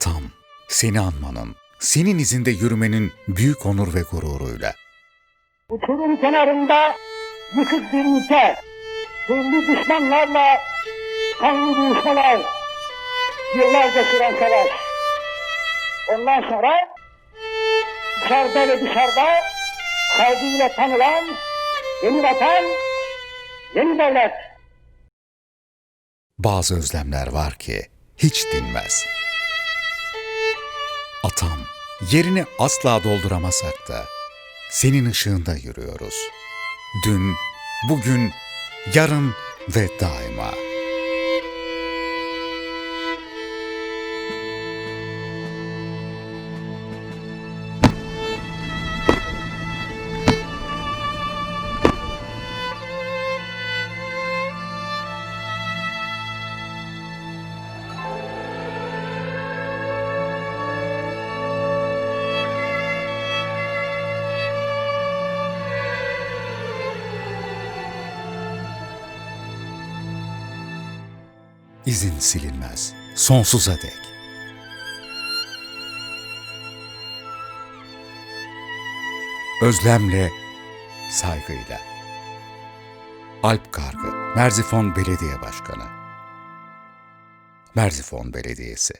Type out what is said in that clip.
Atam, seni anmanın, senin izinde yürümenin büyük onur ve gururuyla. Uçurum kenarında yıkık bir ülke, zulmü düşmanlarla kanlı buluşmalar, yıllarca süren savaş. Ondan sonra içeride ve dışarıda saygıyla tanılan yeni vatan, yeni devlet. Bazı özlemler var ki hiç dinmez. Yerini asla dolduramasak da senin ışığında yürüyoruz. Dün, bugün, yarın ve daima. İzin silinmez, sonsuza dek. Özlemle, saygıyla. Alp Kargı, Merzifon Belediye Başkanı. Merzifon Belediyesi